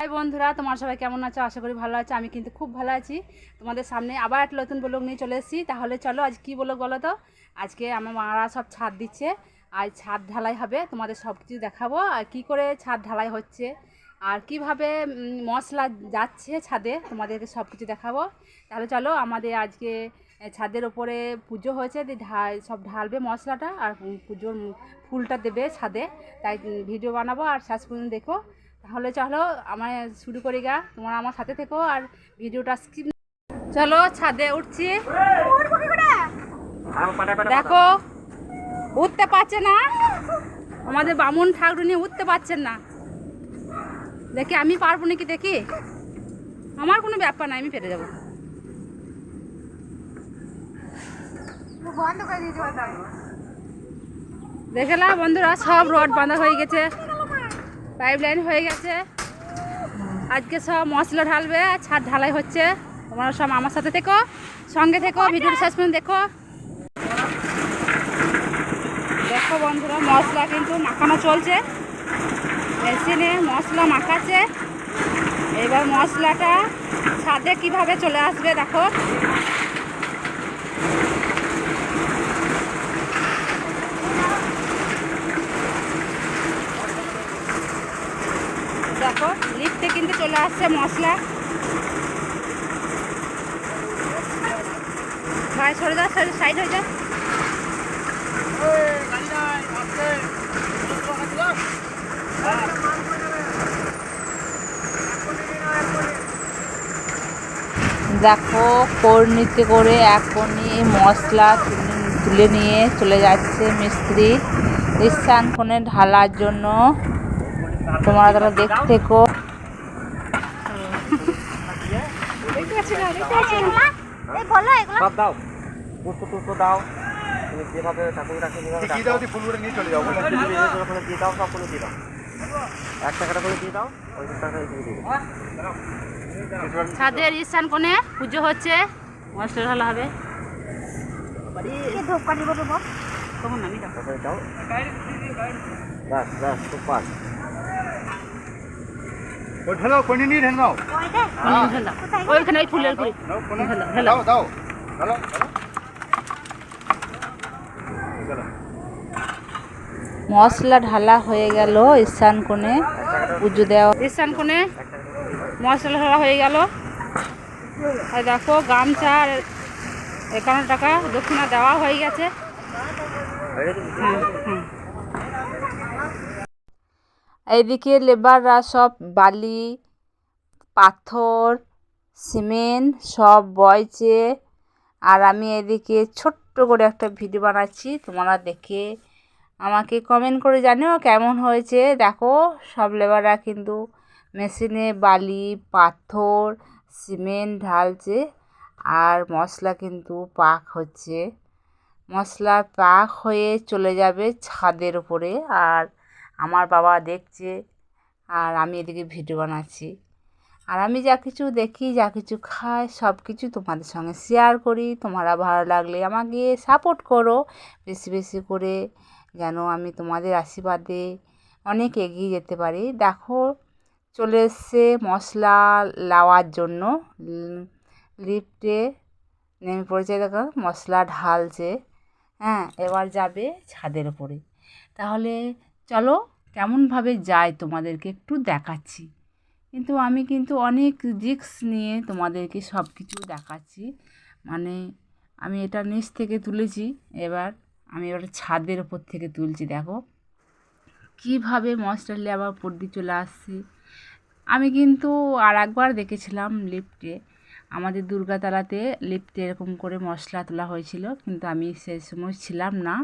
High বন্ধুরা, তোমার সবাই কেমন আছো? আশা করি ভালো আছো। আমি কিন্তু খুব ভালো আছি। তোমাদের সামনে আবার একটা নতুন ব্লগ নিয়ে চলে এসেছি। তাহলে চলো, আজ কি ব্লগ বলো তো? আজকে আমার মারা সব ছাদ দিচ্ছে। আর ছাদ ঢালাই হবে। তোমাদের সব কিছু দেখাবো। আর কী করে ছাদ ঢালাই হচ্ছে? আর কীভাবে মশলা যাচ্ছে ছাদে, তোমাদেরকে সব কিছু দেখাবো। তাহলে চলো, আমাদের আজকে ছাদের ওপরে পুজো হয়েছে। ঢাল, সব ঢালবে মশলাটা। আর পুজোর ফুলটা দেবে ছাদে। তাই ভিডিও বানাবো। আর শেষ পর্যন্ত দেখো। তাহলে চলো আমার শুরু করি গা। তোমরা আমার সাথে থেকো আর ভিডিওটা স্কিপ চলো ছাদে উঠছি। দেখো, উঠতে পারছে না। আমাদের বামুন ঠাকুরুনি উঠতে পারছেন না। দেখি আমি পারব নাকি দেখি। আমার কোনো ব্যাপার না, আমি পেরে যাব। দেখলা বন্ধুরা, সব রড বাঁধা হয়ে গেছে। পাইপ লাইন হয়ে গেছে। আজকে সব মশলা ঢালবে, ছাদ ঢালাই হচ্ছে। তোমরা সব আমার সাথে থেকো, সঙ্গে থেকো ভিডিও শেষ পর্যন্ত দেখো। দেখো বন্ধুরা, মশলা কিন্তু মাখানো চলছে। মেশিনে মশলা মাখাচ্ছে। এবার মশলাটা ছাদে কীভাবে চলে আসবে দেখো লিফটে কিন্তু চলে আসছে মশলা। ভাই, সরে যা সাইড হয়ে যা। দেখো কর্নিতে করে এখনই মশলা তুলে- তুলে নিয়ে চলে যাচ্ছে মিস্ত্রি। স্থান ফোনে ঢালার জন্য। তোমরা তারা দেখতে থেকো। সব দাও। পুষ্প টুষ্প দাও। তুমি যেভাবে ঠাকুর রাখে যেভাবে দাও ফুলগুলো নিয়ে চলে যাও দিয়ে দাও সবগুলো দিয়ে দাও। এক টাকাটা করে দিয়ে দাও ওই টাকা দিয়ে দিবে ছাদের স্থান কোণে পুজো হচ্ছে। মশলা ঢালা হবে। তখন আমি দেখো তারপরে দাও বাস বাস খুব পাস ওই ঢেলাও কোনে নিয়ে ওইখানে ওই ফুলের। দাও। মশলা ঢালা হয়ে গেল স্থান কোণে পুজো দেওয়া। স্থান কোণে মশলা ঢালা হয়ে গেল। আর দেখো গামছা আর একান্ন টাকা দক্ষিণা দেওয়া হয়ে গেছে। হয়ে। গেছে এইদিকে লেবাররা সব বালি, পাথর, সিমেন্ট, সব বয়ছে আর আমি এদিকে ছোট্ট করে একটা ভিডিও বানাচ্ছি, তোমরা দেখে আমাকে কমেন্ট করে জানিও কেমন হয়েছে। দেখো, সব লেবাররা কিন্তু মেশিনে বালি, পাথর, সিমেন্ট ঢালছে, আর মশলা কিন্তু পাক হচ্ছে। মশলা পাক হয়ে চলে যাবে ছাদের উপরে, আর আমার বাবা দেখছে আর আমি এদিকে ভিডিও বানাচ্ছি। আর আমি যা কিছু দেখি, যা কিছু খাই, সব কিছু তোমাদের সঙ্গে শেয়ার করি। তোমরা ভালো লাগলে আমাকে সাপোর্ট করো। বেশি বেশি করে যেন আমি তোমাদের আশীর্বাদে অনেক এগিয়ে যেতে পারি। দেখো, চলে এসছে মশলা লাওয়ার জন্য। লিফটে নেমে পড়েছে, দেখো, মশলা ঢালছে। হ্যাঁ এবার যাবে ছাদের ওপরে তাহলে চলো কেমনভাবে যায় তোমাদেরকে একটু দেখাচ্ছি। কিন্তু আমি কিন্তু অনেক রিক্স নিয়ে তোমাদেরকে সব কিছু দেখাচ্ছি। মানে আমি এটা নিচ থেকে তুলেছি, এবার আমি এবার ছাদের ওপর থেকে তুলছি, দেখো। কীভাবে মশলা আবার উপর দিয়ে চলে আসছে। আমি কিন্তু আর একবার দেখেছিলাম লিফটে আমাদের দুর্গাতলাতে লিফটে এরকম করে মশলা তোলা হয়েছিল, কিন্তু আমি সেই সময় ছিলাম না।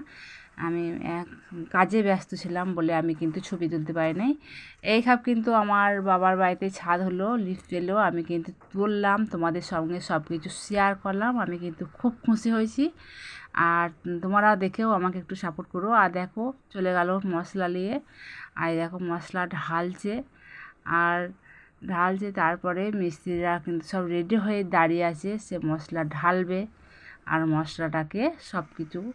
আমি এক কাজে ব্যস্ত ছিলাম বলে আমি কিন্তু ছবি তুলতে পারি নাই। এই খাপ কিন্তু আমার বাবার বাড়িতে ছাদ হলো লিফট এলো, আমি কিন্তু তুললাম, তোমাদের সঙ্গে সব কিছু শেয়ার করলাম, আমি কিন্তু খুব খুশি হয়েছি। আর তোমরা দেখেও আমাকে একটু সাপোর্ট করো। আর দেখো, চলে গেল মশলা নিয়ে। আর দেখো, মশলা ঢালছে। আর ঢালছে তারপরে মিস্ত্রিরা কিন্তু সব রেডি হয়ে দাঁড়িয়ে আছে, সে মশলা ঢালবে। আর মশলাটাকে সব কিছু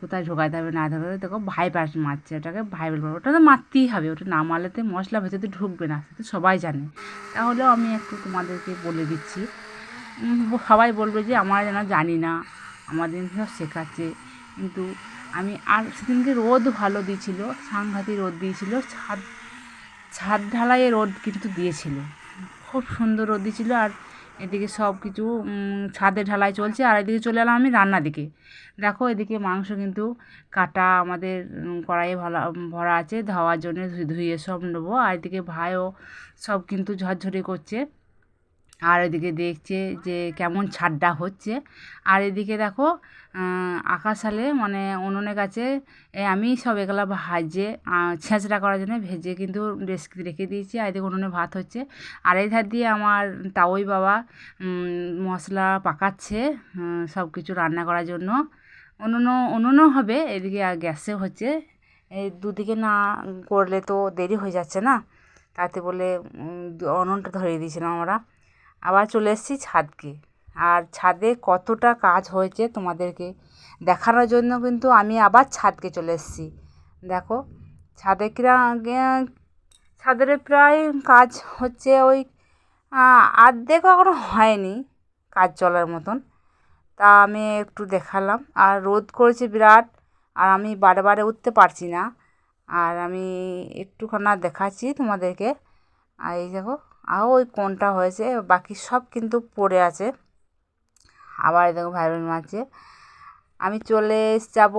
কোথায় ঢোকাতে হবে, না হবে, দেখো ভাই পাস মারছে, ওটাকে ভাই বলব ওটা তো মারতেই হবে, ওটা না মারলে তো মশলা ভেতরে ঢুকবে না সেটা সবাই জানে। তাহলেও আমি একটু তোমাদেরকে বলে দিচ্ছি। সবাই বলবে যে আমরা যেন জানি না, আমাদের সব শেখাচ্ছে। কিন্তু আমি আর সেদিনকে রোদ ভালো দিয়েছিল, সাংঘাতিক রোদ দিয়েছিল, ছাদ ছাদ ঢালাইয়ে রোদ কিন্তু দিয়েছিল। খুব সুন্দর রোদ দিয়েছিল আর এদিকে সব কিছু ছাদে ঢালাই চলছে। আর এদিকে চলে এলাম আমি রান্নার দিকে। দেখো, এদিকে মাংস কিন্তু কাটা আমাদের কড়াইয়ে ভরা ভরা আছে। ধোয়ার জন্য ধুয়ে সব নেব। আর এদিকে ভাইও সব কিন্তু ঝরঝরে করছে। আর এদিকে দেখছে যে কেমন ছাড্ডা হচ্ছে। আর এদিকে দেখো আকাশ আলে মানে উনুনের কাছে আমি সব এগুলা ভাজে ছেঁচড়া করার জন্য ভেজে কিন্তু রেস্কি রেখে দিয়েছি। আর এদিকে উনুনে ভাত হচ্ছে। আর এই ধার দিয়ে আমার তাওই বাবা মশলা পাকাচ্ছে সব কিছু রান্না করার জন্য। উনুনও উনুনও হবে, এদিকে গ্যাসে হচ্ছে। এই দুদিকে না করলে তো দেরি হয়ে যাচ্ছে না। তাতে বলে অননটা ধরিয়ে দিয়েছিলাম আমরা। আবার চলে এসেছি ছাদকে। আর ছাদে কতটা কাজ হয়েছে তোমাদেরকে দেখানোর জন্য কিন্তু আমি আবার ছাদকে চলে এসেছি। দেখো, ছাদে কিরা ছাদের প্রায় কাজ হচ্ছে ওই আর্ধেক এখনও হয়নি কাজ চলার মতন। তা আমি একটু দেখালাম। আর রোদ করেছে বিরাট, আর আমি বারে বারে উঠতে পারছি না। আর আমি একটুখানা দেখাচ্ছি তোমাদেরকে। আর এই দেখো আর ওই কোনটা হয়েছে, বাকি সব কিন্তু পড়ে আছে। আবার দেখো ভাই বোন মারছে। আমি চলে যাব,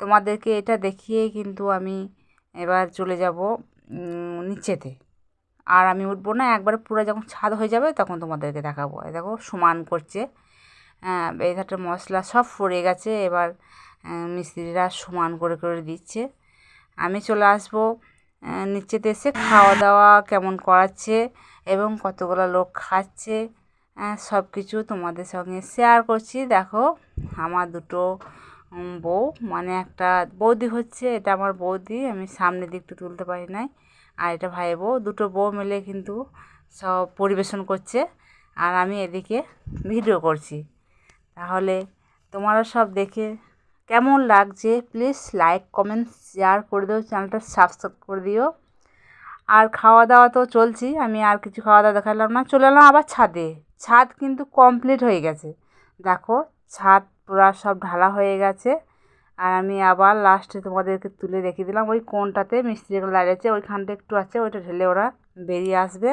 তোমাদেরকে এটা দেখিয়ে কিন্তু আমি এবার চলে যাব নিচেতে। আর আমি উঠবো না, একবারে পুরো যখন ছাদ হয়ে যাবে তখন তোমাদেরকে দেখাবো। এই দেখো, সমান করছে। হ্যাঁ এই ধারটা মশলা সব পড়ে গেছে। এবার মিস্ত্রিরা সমান করে করে দিচ্ছে। আমি চলে আসব। নিচেতে এসে খাওয়া দাওয়া কেমন করাচ্ছে এবং কতগুলো লোক খাচ্ছে সব কিছু তোমাদের সঙ্গে শেয়ার করছি। দেখো, আমার দুটো বউ মানে একটা বৌদি হচ্ছে, এটা আমার বৌদি, আমি সামনের দিকটা তুলতে পারি নাই। আর এটা ভাই বউ, দুটো বউ মিলে কিন্তু সব পরিবেশন করছে। আর আমি এদিকে ভিডিও করছি। তাহলে তোমরা সব দেখে কেমন লাগছে প্লিজ লাইক কমেন্ট শেয়ার করে দিও চ্যানেলটা সাবস্ক্রাইব করে দিও। আর খাওয়া দাওয়া তো চলছি, আমি আর কিছু খাওয়া দাওয়া দেখালাম না, চলে এলাম আবার ছাদে। ছাদ কিন্তু কমপ্লিট হয়ে গেছে। দেখো, ছাদ পুরা সব ঢালা হয়ে গেছে। আর আমি আবার লাস্টে তোমাদেরকে তুলে রেখে দিলাম, ওই কোনটাতে মিস্ত্রিগুলো দাঁড়িয়েছে ওইখানটা একটু আছে, ওইটা ঢেলে ওরা বেরিয়ে আসবে।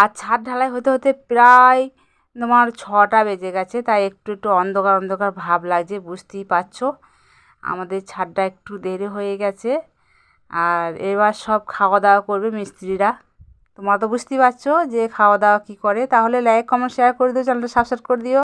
আর ছাদ ঢালাই হতে হতে প্রায় তোমার ছটা বেজে গেছে, তাই একটু একটু অন্ধকার অন্ধকার ভাব লাগছে, বুঝতেই পারছ। আমাদের ছাদটা একটু দেরি হয়ে গেছে। আর এবার সব খাওয়া দাওয়া করবে মিস্ত্রিরা। তোমরা তো বুঝতেই পারছ যে খাওয়া দাওয়া কী করে। তাহলে লাইক কমেন্ট শেয়ার করে দিও চ্যানেলটা সাবস্ক্রাইব করে দিও।